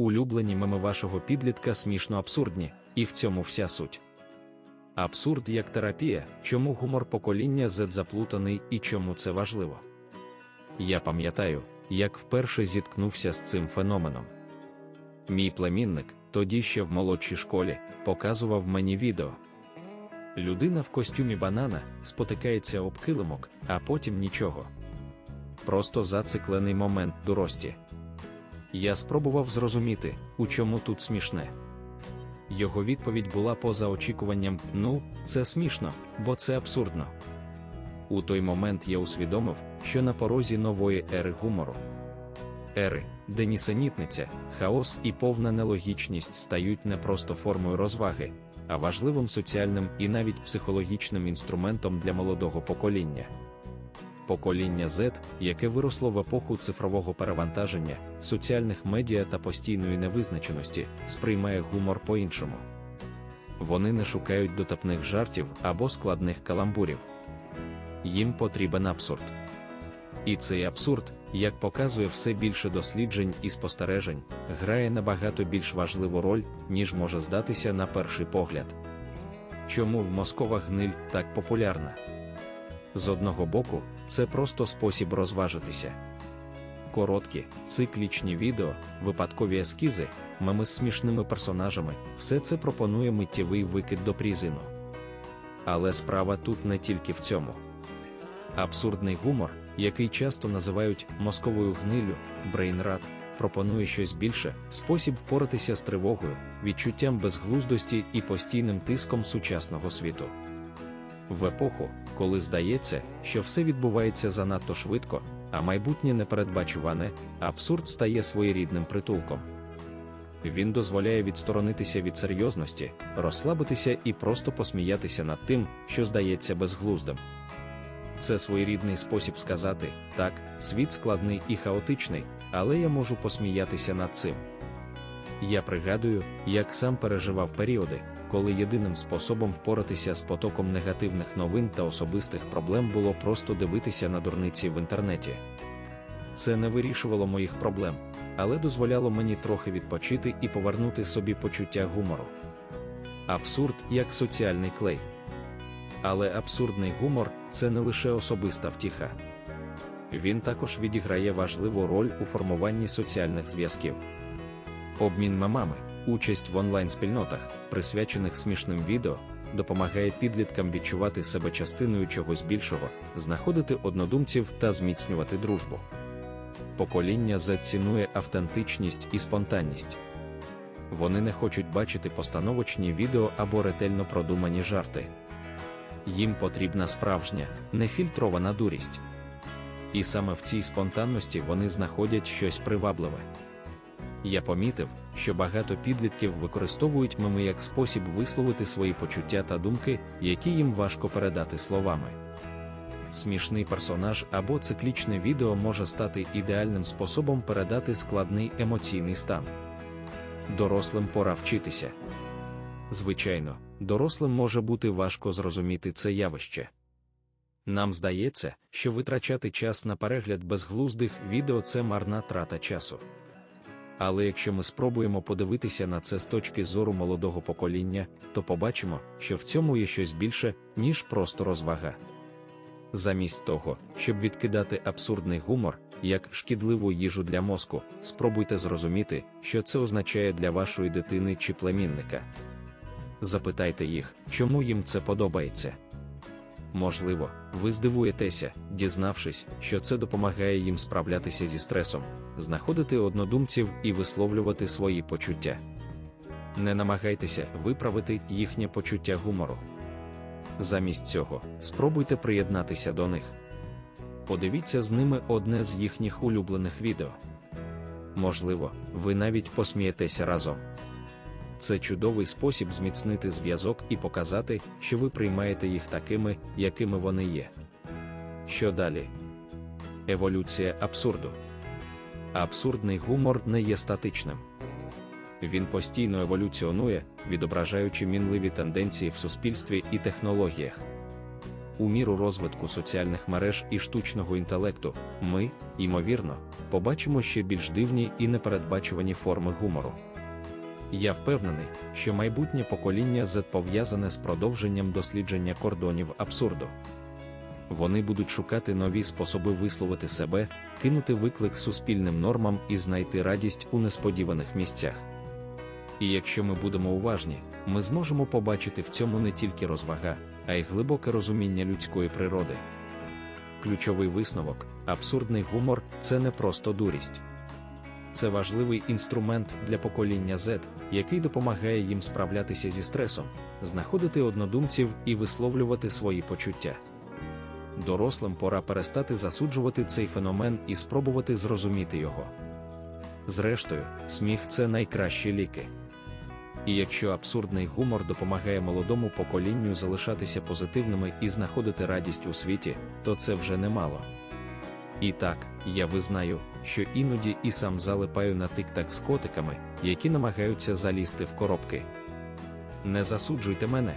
Улюблені меми вашого підлітка смішно абсурдні, і в цьому вся суть. Абсурд як терапія, чому гумор покоління Z заплутаний і чому це важливо. Я пам'ятаю, як вперше зіткнувся з цим феноменом. Мій племінник, тоді ще в молодшій школі, показував мені відео. Людина в костюмі банана спотикається об килимок, а потім нічого. Просто зациклений момент дурості. Я спробував зрозуміти, у чому тут смішне. Його відповідь була поза очікуванням: ну, це смішно, бо це абсурдно. У той момент я усвідомив, що на порозі нової ери гумору. Ери, де нісенітниця, хаос і повна нелогічність стають не просто формою розваги, а важливим соціальним і навіть психологічним інструментом для молодого покоління. Покоління Z, яке виросло в епоху цифрового перевантаження, соціальних медіа та постійної невизначеності, сприймає гумор по-іншому. Вони не шукають дотепних жартів або складних каламбурів. Їм потрібен абсурд. І цей абсурд, як показує все більше досліджень і спостережень, грає набагато більш важливу роль, ніж може здатися на перший погляд. Чому мозкова гниль так популярна? З одного боку, це просто спосіб розважитися. Короткі, циклічні відео, випадкові ескізи, меми з смішними персонажами все це пропонує миттєвий викид до призину. Але справа тут не тільки в цьому. Абсурдний гумор, який часто називають мозковою гнилю, брейнрат, пропонує щось більше, спосіб впоратися з тривогою, відчуттям безглуздості і постійним тиском сучасного світу. В епоху, коли здається, що все відбувається занадто швидко, а майбутнє непередбачуване, абсурд стає своєрідним притулком. Він дозволяє відсторонитися від серйозності, розслабитися і просто посміятися над тим, що здається безглуздим. Це своєрідний спосіб сказати так, світ складний і хаотичний, але я можу посміятися над цим. Я пригадую, як сам переживав періоди, коли єдиним способом впоратися з потоком негативних новин та особистих проблем було просто дивитися на дурниці в інтернеті. Це не вирішувало моїх проблем, але дозволяло мені трохи відпочити і повернути собі почуття гумору. Абсурд як соціальний клей. Але абсурдний гумор це не лише особиста втіха. Він також відіграє важливу роль у формуванні соціальних зв'язків. Обмін мемами, участь в онлайн-спільнотах, присвячених смішним відео, допомагає підліткам відчувати себе частиною чогось більшого, знаходити однодумців та зміцнювати дружбу. Покоління зацінує автентичність і спонтанність. Вони не хочуть бачити постановочні відео або ретельно продумані жарти. Їм потрібна справжня, нефільтрована дурість. І саме в цій спонтанності вони знаходять щось привабливе. Я помітив, що багато підлітків використовують меми як спосіб висловити свої почуття та думки, які їм важко передати словами. Смішний персонаж або циклічне відео може стати ідеальним способом передати складний емоційний стан. Дорослим пора вчитися. Звичайно, дорослим може бути важко зрозуміти це явище. Нам здається, що витрачати час на перегляд безглуздих відео це марна трата часу. Але якщо ми спробуємо подивитися на це з точки зору молодого покоління, то побачимо, що в цьому є щось більше, ніж просто розвага. Замість того, щоб відкидати абсурдний гумор, як шкідливу їжу для мозку, спробуйте зрозуміти, що це означає для вашої дитини чи племінника. Запитайте їх, чому їм це подобається. Можливо, ви здивуєтеся, дізнавшись, що це допомагає їм справлятися зі стресом, знаходити однодумців і висловлювати свої почуття. Не намагайтеся виправити їхнє почуття гумору. Замість цього, спробуйте приєднатися до них. Подивіться з ними одне з їхніх улюблених відео. Можливо, ви навіть посмієтеся разом. Це чудовий спосіб зміцнити зв'язок і показати, що ви приймаєте їх такими, якими вони є. Що далі? Еволюція абсурду. Абсурдний гумор не є статичним. Він постійно еволюціонує, відображаючи мінливі тенденції в суспільстві і технологіях. у міру розвитку соціальних мереж і штучного інтелекту, ми, ймовірно, побачимо ще більш дивні і непередбачувані форми гумору. Я впевнений, що майбутнє покоління Z пов'язане з продовженням дослідження кордонів абсурду. Вони будуть шукати нові способи висловити себе, кинути виклик суспільним нормам і знайти радість у несподіваних місцях. І якщо ми будемо уважні, ми зможемо побачити в цьому не тільки розвага, а й глибоке розуміння людської природи. Ключовий висновок, абсурдний гумор це не просто дурість. Це важливий інструмент для покоління Z, який допомагає їм справлятися зі стресом, знаходити однодумців і висловлювати свої почуття. Дорослим пора перестати засуджувати цей феномен і спробувати зрозуміти його. Зрештою, сміх це найкращі ліки. І якщо абсурдний гумор допомагає молодому поколінню залишатися позитивними і знаходити радість у світі, то це вже немало. І так, я визнаю, що іноді і сам залипаю на тик-так з котиками, які намагаються залізти в коробки. Не засуджуйте мене.